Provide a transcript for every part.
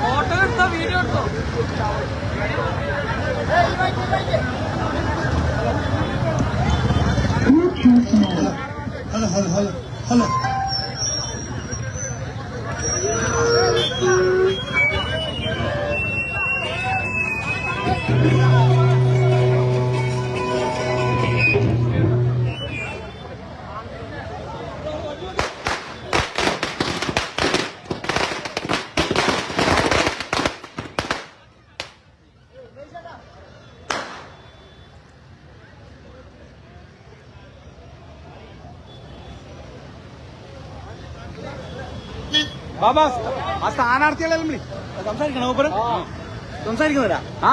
Photo എടുത്തോ video എടുത്തോ hello hello hello hello ബാബാ ആ സ്ഥാനാർത്ഥികളെല്ലാം വിളി. സംസാരിക്കണോ മൂപ്പര് സംസാരിക്കുന്നില്ല ആ.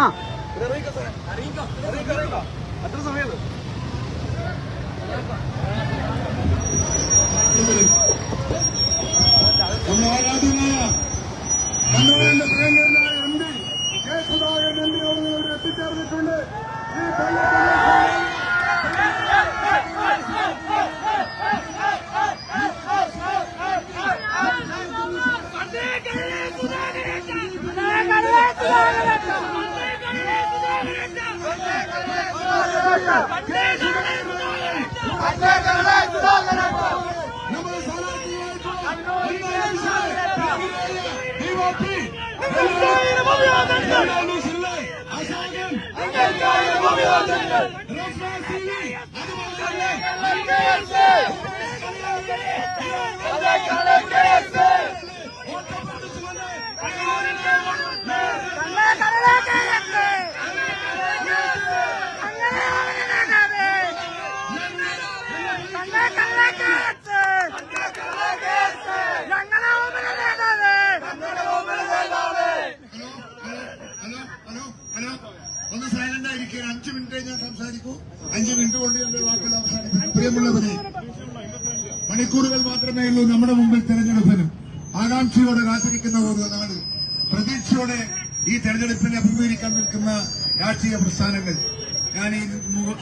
എത്ര സമയം ഹലോ സൈലന്റ് ആയിരിക്കുക അഞ്ചു മിനിറ്റ് ഞാൻ സംസാരിക്കൂ. അഞ്ചു മിനിറ്റ് കൊണ്ട് എന്റെ വാക്കുകൾ അവസാനിപ്പിക്കും പ്രിയമുള്ളവരെ മണിക്കൂറുകൾ മാത്രമേ ഉള്ളൂ നമ്മുടെ മുമ്പിൽ തെരഞ്ഞെടുപ്പിനും. ആകാംക്ഷയോടെ കാത്തിരിക്കുന്ന ഒരു നാട് പ്രതീക്ഷയോടെ ഈ തെരഞ്ഞെടുപ്പിനെ അഭിമുഖീകരിക്കാൻ നിൽക്കുന്ന രാഷ്ട്രീയ പ്രസ്ഥാനങ്ങൾ. ഞാൻ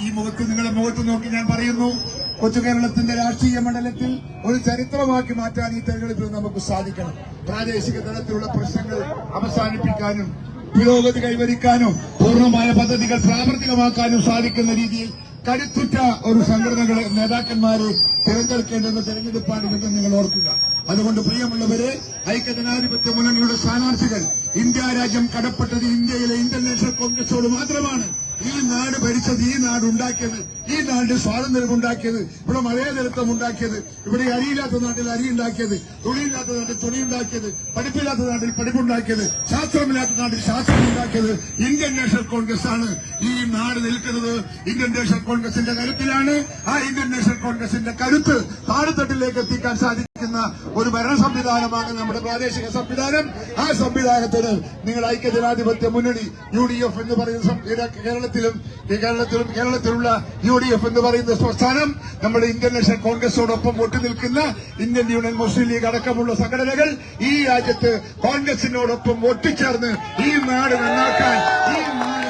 ഈ മുഖത്ത് നിങ്ങളുടെ മുഖത്ത് നോക്കി ഞാൻ പറയുന്നു കൊച്ചു കേരളത്തിന്റെ രാഷ്ട്രീയ മണ്ഡലത്തിൽ ഒരു ചരിത്രമാക്കി മാറ്റാൻ ഈ തെരഞ്ഞെടുപ്പിൽ നമുക്ക് സാധിക്കണം. പ്രാദേശിക തലത്തിലുള്ള പ്രശ്നങ്ങൾ അവസാനിപ്പിക്കാനും പുരോഗതി കൈവരിക്കാനും പൂർണമായ പദ്ധതികൾ പ്രാവർത്തികമാക്കാനും സാധിക്കുന്ന രീതിയിൽ കരുത്തുറ്റ ഒരു സംഘടനകളെ നേതാക്കന്മാരെ തിരഞ്ഞെടുക്കേണ്ടുന്ന തെരഞ്ഞെടുപ്പാണിതെന്ന് നിങ്ങൾ ഓർക്കുക. അതുകൊണ്ട് പ്രിയമുള്ളവരെ ഐക്യജനാധിപത്യ മുന്നണിയുടെ സ്ഥാനാർത്ഥികൾ ഇന്ത്യ രാജ്യം കടപ്പെട്ടത് ഇന്ത്യയിലെ ഇന്ത്യൻ നാഷണൽ കോൺഗ്രസോട് മാത്രമാണ്. ഈ നാട് ഭരിച്ചത് ഈ നാട് ഉണ്ടാക്കിയത് ഈ നാടിന്റെ സ്വാതന്ത്ര്യം ഉണ്ടാക്കിയത് ഇവിടെ മതേതരത്വം ഉണ്ടാക്കിയത് ഇവിടെ അരിയില്ലാത്ത നാട്ടിൽ അരി ഉണ്ടാക്കിയത് തുണിയില്ലാത്ത നാട്ടിൽ തുണി ഉണ്ടാക്കിയത് പഠിപ്പില്ലാത്ത നാട്ടിൽ പഠിപ്പുണ്ടാക്കിയത് ശാസ്ത്രമില്ലാത്ത നാട്ടിൽ ശാസ്ത്രം ഉണ്ടാക്കിയത് ഇന്ത്യൻ നാഷണൽ കോൺഗ്രസ് ആണ് ഈ നാട് നിൽക്കുന്നത് ഇന്ത്യൻ നാഷണൽ കോൺഗ്രസിന്റെ കരുത്തിലാണ്. ആ ഇന്ത്യൻ നാഷണൽ കോൺഗ്രസിന്റെ കരുത്ത് താഴെത്തട്ടിലേക്ക് എത്തിക്കാൻ സാധിക്കുന്ന ഒരു ഭരണ സംവിധാനമാണ് നമ്മുടെ പ്രാദേശിക സംവിധാനം. ആ സംവിധാനത്തിന് നിങ്ങൾ ഐക്യജനാധിപത്യ മുന്നണി യു ഡി എഫ് എന്ന് പറയുന്ന കേരളത്തിലും കേരളത്തിലും കേരളത്തിലുള്ള യു ഡി എഫ് എന്ന് പറയുന്ന സംസ്ഥാനം നമ്മുടെ ഇന്ത്യൻ നാഷണൽ കോൺഗ്രസോടൊപ്പം ഒട്ടി നിൽക്കുന്ന ഇന്ത്യൻ യൂണിയൻ മുസ്ലിം ലീഗ് അടക്കമുള്ള സംഘടനകൾ ഈ രാജ്യത്ത് കോൺഗ്രസിനോടൊപ്പം ഒട്ടിച്ചേർന്ന് ഈ നാട് നന്നാക്കാൻ ഈ നാട്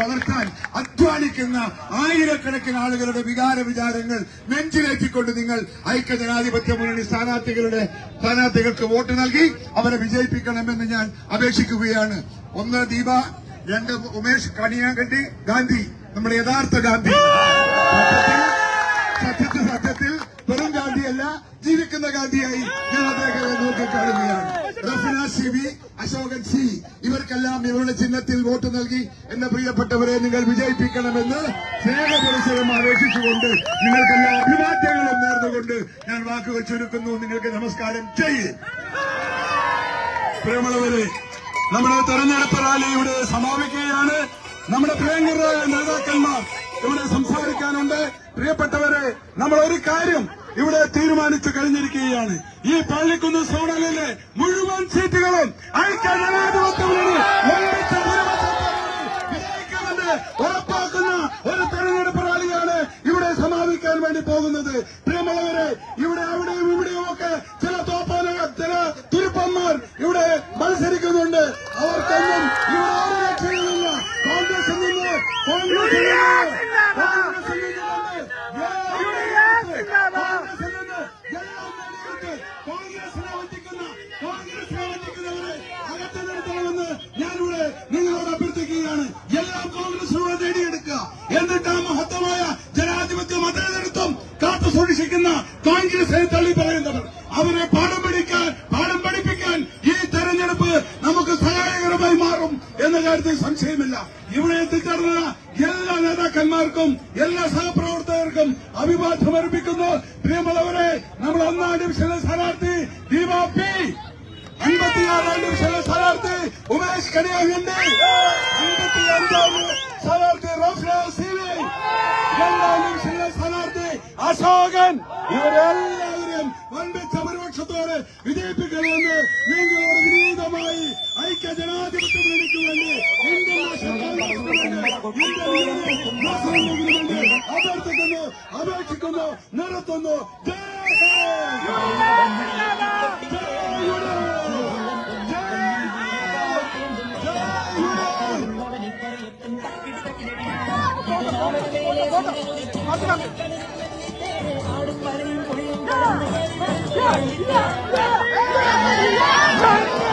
വളർത്താൻ അധ്വാനിക്കുന്ന ആയിരക്കണക്കിന് ആളുകളുടെ വികാര വിചാരങ്ങൾ നെഞ്ചിലേറ്റിക്കൊണ്ട് നിങ്ങൾ ഐക്യജനാധിപത്യ മുന്നണി സ്ഥാനാർത്ഥികളുടെ സ്ഥാനാർത്ഥികൾക്ക് വോട്ട് നൽകി അവരെ വിജയിപ്പിക്കണമെന്ന് ഞാൻ അപേക്ഷിക്കുകയാണ്. ഒന്ന് ദീപ രണ്ട് ഉമേഷ് കണിയാങ്കണ്ടി ഗാന്ധി നമ്മുടെ യഥാർത്ഥ ഗാന്ധി. സത്യത്തിൽ സത്യത്തിൽ വെറും ഗാന്ധിയല്ല ജീവിക്കുന്ന ഗാന്ധിയായി ഞാൻ അദ്ദേഹത്തെ നോക്കിക്കാണുകയാണ്. റഫിന അശോകൻ സി ഇവർക്കെല്ലാം ഇവരുടെ ചിഹ്നത്തിൽ വോട്ട് നൽകി എന്റെ പ്രിയപ്പെട്ടവരെ നിങ്ങൾ വിജയിപ്പിക്കണമെന്ന് സ്നേഹപരിസരം ആവേശിച്ചുകൊണ്ട് നിങ്ങൾക്കെല്ലാം അഭിവാദ്യങ്ങളും നേർന്നുകൊണ്ട് ഞാൻ വാക്കുകൾ ചുരുക്കുന്നു. നിങ്ങൾക്ക് നമസ്കാരം. ചെയ്യും പ്രിയമുള്ളവരെ നമ്മുടെ തെരഞ്ഞെടുപ്പ് റാലി ഇവിടെ സമാപിക്കുകയാണ്. നമ്മുടെ പ്രിയങ്കരായ നേതാക്കന്മാർ ഇവിടെ സംസാരിക്കാനുണ്ട്. പ്രിയപ്പെട്ടവരെ നമ്മൾ ഒരു കാര്യം ഇവിടെ തീരുമാനിച്ചു കഴിഞ്ഞിരിക്കുകയാണ്. ഈ പള്ളിക്കുന്ന് സോണലിലെ മുഴുവൻ സീറ്റുകളും ഐക്യ ജനാധിപത്യം ഉറപ്പാക്കുന്ന ഒരു തെരഞ്ഞെടുപ്പ് റാലിയാണ് ഇവിടെ സമാപിക്കാൻ വേണ്ടി പോകുന്നത്. പ്രിയമുള്ളവരെ ഇവിടെ അവിടെയും ഇവിടെയും ഒക്കെ ചില തോപ്പാന ചില തുരുപ്പന്മാർ ഇവിടെ മത്സരിക്കുന്നുണ്ട്. അവർക്കൊന്നും ഇവിടെ ഒരു രക്ഷയുമില്ല. കോൺഗ്രസിൽ നിന്ന് സൂക്ഷിക്കുന്ന കോൺഗ്രസിനെ തള്ളി പറയുന്നവർ. അവരെ പാഠം പഠിക്കാൻ പാഠം പഠിപ്പിക്കാൻ ഈ തെരഞ്ഞെടുപ്പ് നമുക്ക് സഹായകരമായി മാറും എന്ന കാര്യത്തിൽ സംശയമില്ല. ഇവിടെ എത്തിച്ചേർന്ന എല്ലാ നേതാക്കന്മാർക്കും എല്ലാ സഹപ്രവർത്തകർക്കും അഭിവാദ്യം അർപ്പിക്കുന്നു. പ്രിയമുള്ളവരെ നമ്മൾ ഒന്നാം ഡിവിഷനിലെ സ്ഥാനാർത്ഥി ദീപാ പി. അൻപത്തിയാറാം ഡിവിഷനിലെ സ്ഥാനാർത്ഥി ഉമേഷ് കണിയാകണ്ടി അൻപത്തി അഞ്ചാം സ്ഥാനാർത്ഥി റോഫ്ല സി വി രണ്ടാം ഡിവിഷനിലെ അശോകൻ ഇവരെല്ലാവരും വൻപിച്ച ഭൂരിപക്ഷത്തോടെ വിജയിപ്പിക്കണമെന്ന് നിങ്ങളോട് വിനീതമായി ഐക്യ ജനാധിപത്യ മുന്നണിക്ക് വേണ്ടി ഇന്ത്യൻ നാഷണൽ കോൺഗ്രസിന് വേണ്ടി ഇന്ത്യൻ യൂണിയൻ മുസ്ലിം ലീഗിന് വേണ്ടി അഭ്യർത്ഥിക്കുന്നു 赢了，赢了，赢，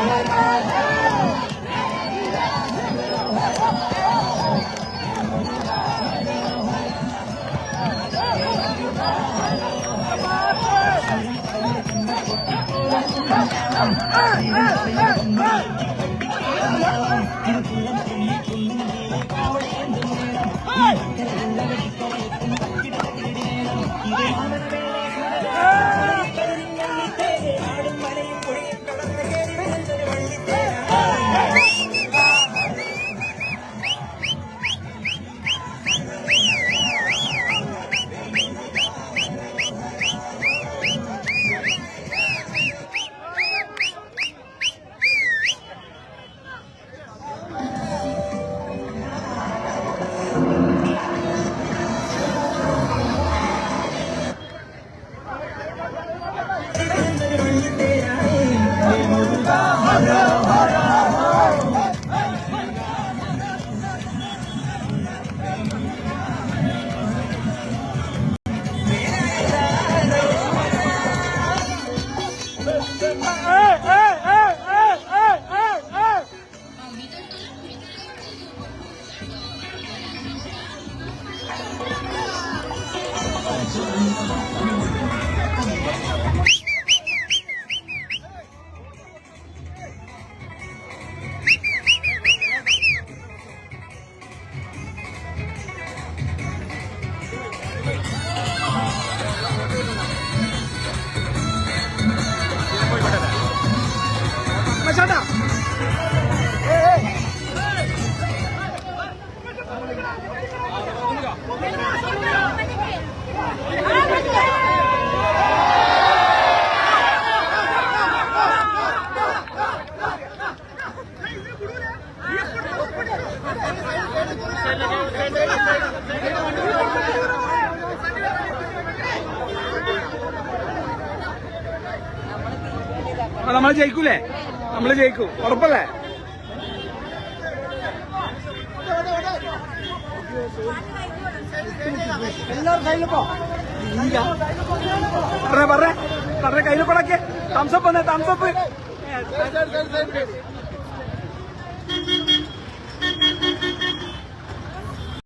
什么 നമ്മൾ ജയിക്കൂലേ? നമ്മൾ ജയിക്കും. ഉറപ്പല്ലേ? പറഞ്ഞേ പറഞ്ഞേ. പറഞ്ഞേ കയ്യിൽ കൊടക്കെ. തംസപ്പ് തന്നെ തംസപ്പ്